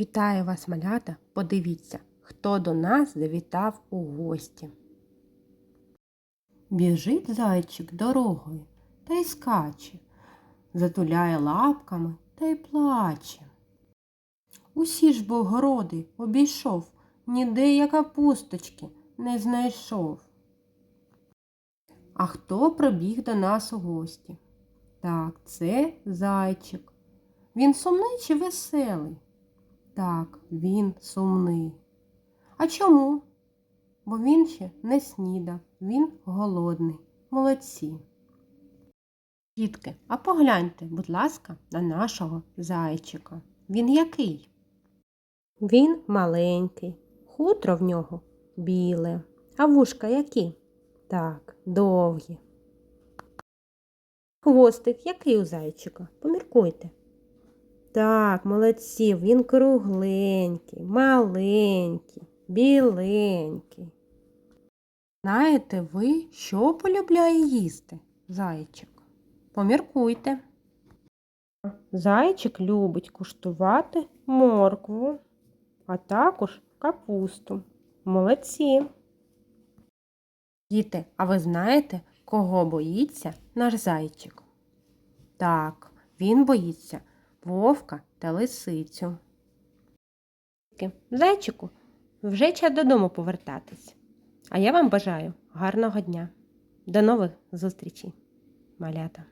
Вітаю вас, малята! Подивіться, хто до нас завітав у гості. Біжить зайчик дорогою та й скаче, затуляє лапками та й плаче. Усі ж бо городи обійшов, ніде я капусточки не знайшов. А хто прибіг до нас у гості? Так, це зайчик. Він сумний чи веселий? Так, він сумний. А чому? Бо він ще не снідав, він голодний. Молодці. Дітки, а погляньте, будь ласка, на нашого зайчика. Він який? Він маленький, хутро в нього біле, а вушка які? Так, довгі. Хвостик який у зайчика? Поміркуйте. Так, молодці, він кругленький, маленький, біленький. Знаєте ви, що полюбляє їсти зайчик? Поміркуйте. Зайчик любить куштувати моркву, а також капусту. Молодці. Діти, а ви знаєте, кого боїться наш зайчик? Так, він боїться вовка та лисицю. Зайчику, вже час додому повертатись. А я вам бажаю гарного дня. До нових зустрічей, малята.